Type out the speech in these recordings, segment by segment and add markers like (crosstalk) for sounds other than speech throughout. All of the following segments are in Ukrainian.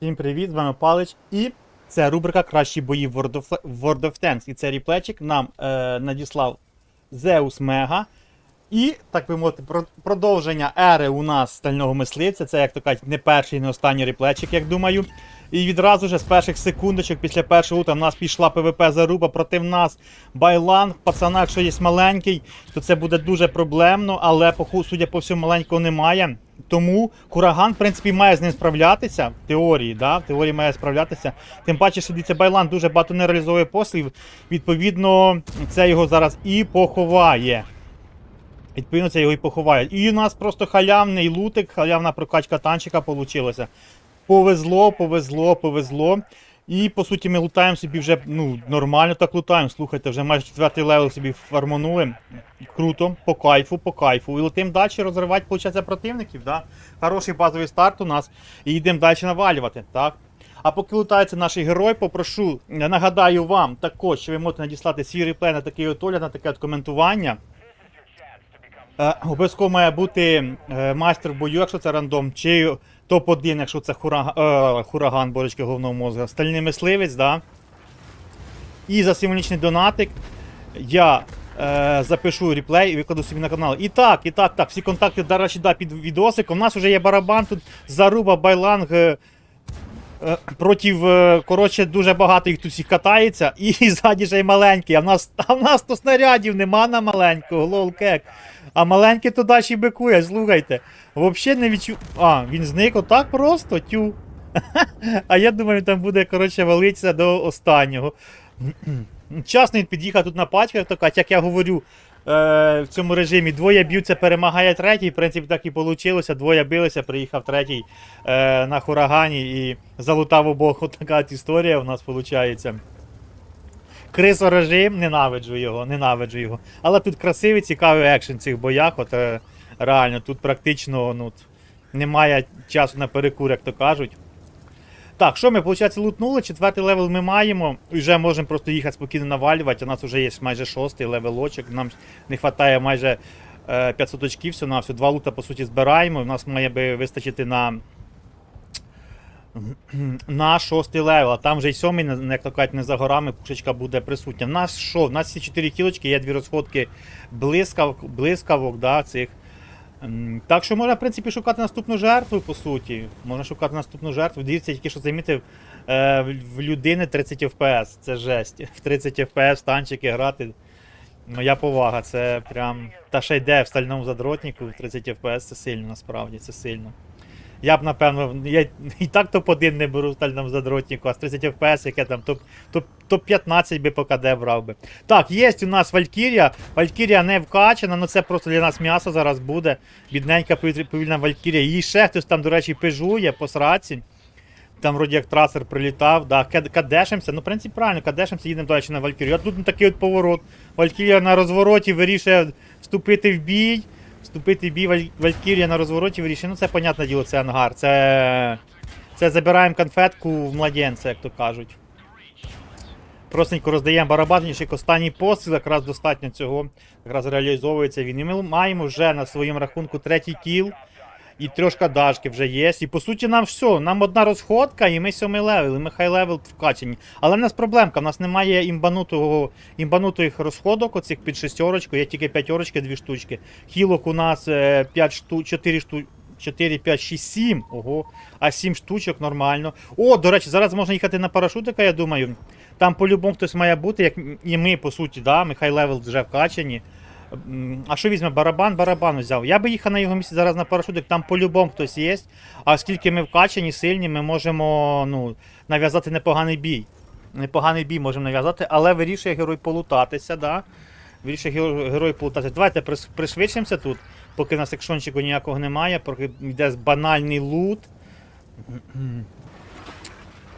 Всім привіт, з вами Палич. І це рубрика Кращі бої в World of, World of Tanks. І цей ріплечик нам е, надіслав Zeus Mega. І, так би мовити, про- продовження ери у нас стального мисливця. Це, як то кажуть, не перший, не останній ріплечик, як думаю. І відразу же з перших секундочок після першого ута в нас пішла ПВП заруба проти нас. Байлан, пацана, якщо є маленький, то це буде дуже проблемно, але судя по всьому, маленького немає. Тому Кураган, в принципі, має з ним справлятися. В теорії, да? в теорії має справлятися. Тим паче, що дивіться, Байлан дуже багато не реалізовує послів. Відповідно, це його зараз і поховає. Відповідно, це його і поховає. І у нас просто халявний лутик, халявна прокачка танчика вийшла. Повезло, повезло, повезло. І по суті ми лутаємо собі вже ну, нормально так лутаємо. Слухайте, вже майже четвертий левел собі фарманули. Круто, по кайфу, по кайфу. І летимо далі розривати, виходить, противників. Да? Хороший базовий старт у нас. І йдемо далі навалювати. Так? А поки лутається наш герой, попрошу, я нагадаю вам також, що ви можете надіслати свій реплей на такий от на таке от коментування. Е, обов'язково має бути е, майстер бою, якщо це рандом, чи топ-1, якщо це хураган, е, хураган борочки головного мозга, стальний мисливець, да? І за символічний донатик я е, запишу реплей і викладу собі на канал. І так, і так, так, всі контакти, до речі, да, під відосиком. У нас вже є барабан, тут заруба, байланг. Е, Проти, е, коротше, дуже багато їх тут всіх катається, і (laughs) ззаді ще й маленький. А в нас, а в нас то снарядів нема на маленького, лол кек. А маленький то далі бикує, слухайте. Взагалі не відчув. А, він зник отак просто, тю. (laughs) А я думаю, там буде, коротше, валитися до останнього. (clears throat) Часно він під'їхав тут на пачках, то як я говорю, в цьому режимі двоє б'ються, перемагає третій. В принципі, так і вийшло. Двоє билися, приїхав третій е, на хурагані і залутав обох. От така от історія у нас виходить. Крисорежим, ненавиджу його, ненавиджу його. Але тут красивий, цікавий екшен в цих боях. От е, реально, тут практично ну, немає часу на перекур, як то кажуть. Так, що ми, виходить, лутнули? Четвертий левел ми маємо. Вже можемо просто їхати спокійно навалювати. У нас вже є майже шостий левелочок. Нам не вистачає майже е, 500 очків всього на все. Два лута, по суті, збираємо. У нас має би вистачити на. (clears throat) На шостий левел, а там вже й сьомий, як то кажуть, не за горами пушечка буде присутня. В нас що? В нас всі 4 кілочки, є дві розходки блискавок, блискавок, да, цих. М, Так що можна, в принципі, шукати наступну жертву, по суті. Можна шукати наступну жертву. Дивіться, тільки що замітив е, в людини 30 FPS. Це жесть. В 30 FPS танчики грати. Моя повага, це прям. Та ще йде в стальному задротнику в 30 FPS, це сильно насправді, це сильно. Я б напевно, я і так топ-1 не беру в стальному задротнику, а з 30 FPS, яке там топ, топ, топ-15 би по КД брав би. Так, є у нас Валькірія. Валькірія не вкачана, але це просто для нас м'ясо зараз буде. Бідненька повільна Валькірія. Її ще хтось там, до речі, пижує по сраці. Там вроді як трасер прилітав, да, кад- кадешимося. Ну, в принципі, правильно, кадешимося, їдемо далі на Валькірію. А тут такий от поворот. Валькірія на розвороті вирішує вступити в бій. Вступити в бій Валь- Валькірія на розвороті вирішує. Ну, це, понятне діло, це ангар. Це. Це забираємо конфетку в младенця, як то кажуть. Простенько роздаємо барабанчик, останній постріл, якраз достатньо цього. Якраз реалізовується він. І ми маємо вже на своєму рахунку третій кіл. І трошка дашки вже є. І по суті нам все. Нам одна розходка, і ми сьомий левел, і ми хай левел вкачені. Але в нас проблемка, в нас немає імбанутого, імбанутих розходок, оцих під шестерочку, є тільки п'ятерочки, дві штучки. Хілок у нас 5 шту, 4 штучки. 4, 5, 6, 7. Ого. А 7 штучок нормально. О, до речі, зараз можна їхати на парашутика, я думаю. Там по-любому хтось має бути, як і ми, по суті, да? ми хай левел вже вкачані. А що візьме? Барабан, барабан взяв. Я би їхав на його місці зараз на парашутик, там по-любому хтось є. А оскільки ми вкачані, сильні, ми можемо ну, нав'язати непоганий бій. Непоганий бій можемо нав'язати, але вирішує герой полутатися, да? Вирішує герой, полутатися. Давайте пришвидшимося тут, поки на секшончику ніякого немає, поки йде банальний лут.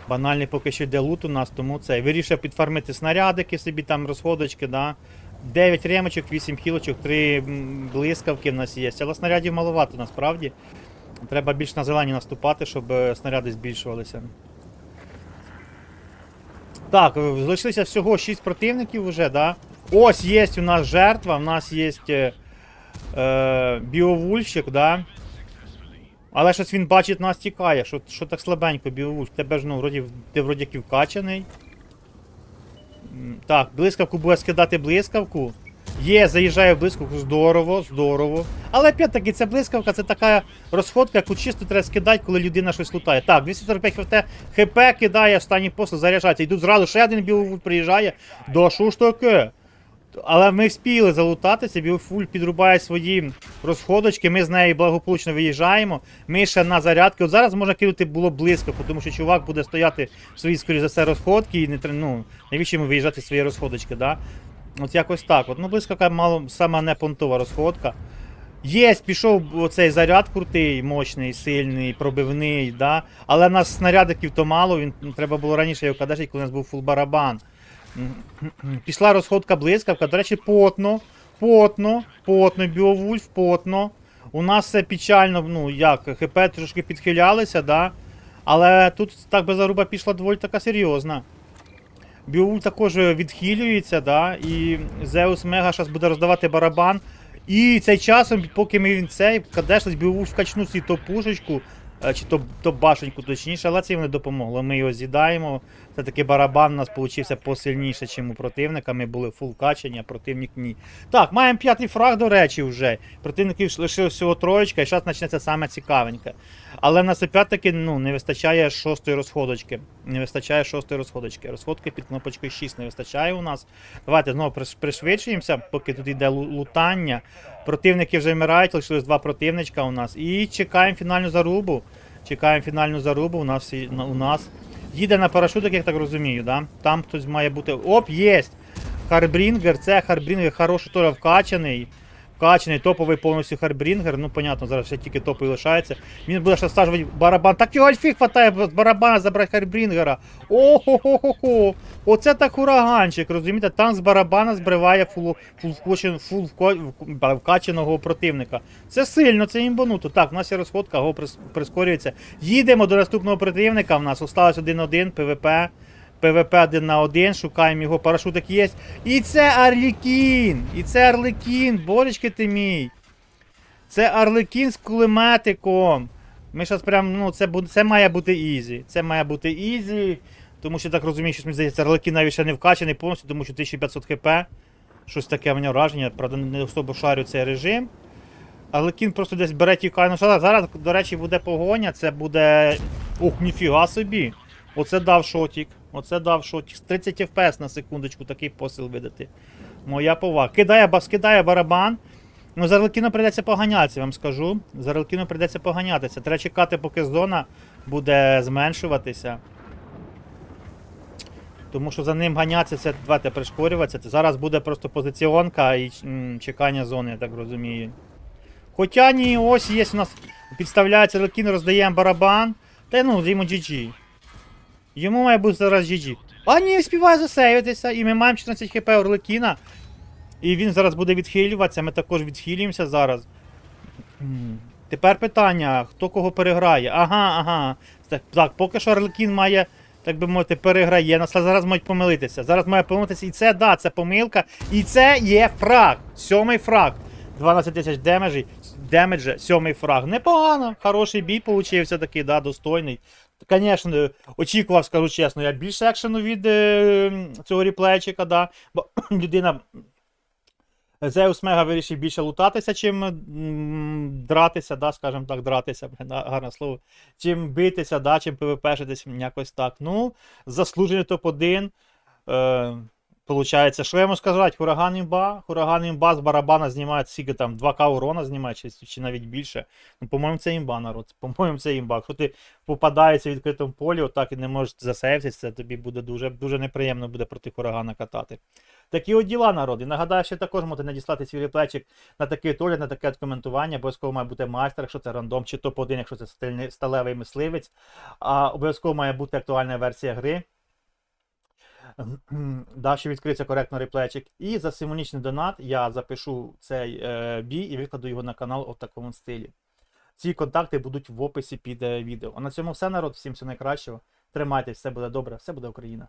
Банальний поки що йде лут у нас, тому це. Вирішує підфармити снарядики собі, там розходочки, да. 9 ремочок, 8 хілочок, 3 блискавки в нас є. Але снарядів маловато насправді. Треба більш на зелені наступати, щоб е, снаряди збільшувалися. Так, е, залишилося всього 6 противників вже, да? Ось є у нас жертва, у нас є е, е, біовульщик, да? Але щось він бачить нас тікає, що, що так слабенько, Біовульф. Тебе ж, ну, вроді, ти вроді вкачаний. Так, блискавку буде скидати блискавку. Є, заїжджає в блискавку, здорово, здорово. Але опять-таки, ця блискавка це така розходка, яку чисто треба скидати, коли людина щось лутає. Так, 245 хп, хп кидає, останній посил заряджається. Йдуть зразу ще один Біовульф приїжджає. Да що ж таке? Але ми вспіли залутатися, Біофуль підрубає свої розходочки, ми з неї благополучно виїжджаємо. Ми ще на зарядки. От зараз можна кинути було близько, тому що чувак буде стояти в своїй, скоріш за все, розходки і не ну, навіщо йому виїжджати свої розходочки, да? От якось так. От, ну, близько така мало сама не понтова розходка. Єсть, пішов оцей заряд крутий, мощний, сильний, пробивний, да? але нас снарядиків то мало, він ну, треба було раніше його кадешити, коли у нас був фул барабан. Пішла розходка блискавка. До речі, потно, потно, потно, Біовульф, потно. У нас все печально, ну як, ХП трошки підхилялися, да? але тут так би заруба пішла доволі така серйозна. Біовульф також відхилюється, да? і Зеус Мега зараз буде роздавати барабан. І цей часом, поки ми він цей, кадешлись, Біовульф качнув свій топ-пушечку, е, чи топ- топ-башеньку точніше, але це їм не допомогло. Ми його з'їдаємо. Це таки барабан у нас получився посильніше, ніж у противника. Ми були фул качені, а противник ні. Так, маємо п'ятий фраг, до речі, вже. Противників лишилось всього троєчка, і зараз почнеться саме цікавеньке. Але нас опять-таки ну, не вистачає шостої розходочки. Не вистачає шостої розходочки. Розходки під кнопочкою 6 не вистачає у нас. Давайте знову пришвидшуємося, поки тут йде лутання. Противники вже вмирають, лишилось два противничка у нас. І чекаємо фінальну зарубу. Чекаємо фінальну зарубу у нас. у нас. Їде на парашутах, я так розумію, да? Там хтось має бути. Оп, єсть! Харбрінгер, це Харбрінгер хороший тоже вкачаний. Вкачаний, топовий повністю Харбрінгер. Ну, понятно, зараз ще тільки топовий лишається. Він буде ще стажувати барабан. Так його альфі хватає з барабана забрати Харбрінгера. Ого-го-го-го. Оце так ураганчик, розумієте? Танк з барабана збриває фул, вко- противника. Це сильно, це імбануто. Так, у нас є розходка, го прискорюється. Їдемо до наступного противника. В нас осталось 1-1 ПВП. ПВП 1 на 1, шукаємо його, парашутик є. І це Арлікін! І це Арлікін, боречки ти мій. Це Арликін з кулеметиком. Ми зараз прям, ну, це, це має бути ізі. Це має бути ізі. Тому що так розумію, що мені здається, Арликін навіть ще не вкачаний повністю, тому що 1500 хп. Щось таке мене враження, правда, не особо шарю цей режим. Арлекін просто десь бере тікає. Ну, що зараз, до речі, буде погоня, це буде. Ух, ніфіга собі. Оце дав шотік. Оце дав шотік. З 30 FPS на секундочку такий посил видати. Моя повага. Кидає, ба- скидає барабан. Ну, за Арлекіном прийдеться поганятися, вам скажу. За Арлекіном прийдеться поганятися. Треба чекати, поки зона буде зменшуватися. Тому що за ним ганятися, це давайте пришкорюватися. Це зараз буде просто позиціонка і чекання зони, я так розумію. Хоча ні, ось є у нас підставляється Лекін, роздаємо барабан. Та ну, йому GG. Йому має бути зараз GG. А ні, співає засейвитися, і ми маємо 14 хп Орликіна. І він зараз буде відхилюватися, ми також відхилюємося зараз. Тепер питання, хто кого переграє. Ага, ага. Так, так поки що Орликін має, так би мовити, переграє. Нас зараз мають помилитися. Зараз має помилитися. І це, да, це помилка. І це є фраг. Сьомий фраг. 12 тисяч демеджі, демеджа, сьомий фраг. Непогано, хороший бій получився такий, да, достойний. Звісно, очікував, скажу чесно, я більше екшену від е, цього ріплейчика, да. Бо (clears throat) людина. Зеус Мега вирішив більше лутатися, чим дратися, да, скажімо так, дратися, гарне слово. Чим битися, да, чим ПВПшитись, якось так. Ну, заслужений топ-1. Е, Получається, що я можу сказати? Хураган імба, Хураган імба з барабана знімає скільки там 2К урона знімає, чи, чи навіть більше. Ну, по-моєму, це імба, народ. По-моєму, це імба. Якщо ти попадаєшся в відкритому полі, отак і не можеш засейвитися, це тобі буде дуже, дуже неприємно буде проти Хурагана катати. Такі от діла, народ. І нагадаю, що також можете надіслати свій реплечик на такий огляд, на таке коментування. Обов'язково має бути майстер, якщо це рандом, чи топ-1, якщо це стильний, сталевий мисливець. А обов'язково має бути актуальна версія гри. (clears throat) Да, що відкриється коректно реплечик. І за символічний донат я запишу цей е, бій і викладу його на канал у такому стилі. Ці контакти будуть в описі під е, відео. А на цьому все, народ. Всім всього найкращого. Тримайтесь, все буде добре, все буде Україна.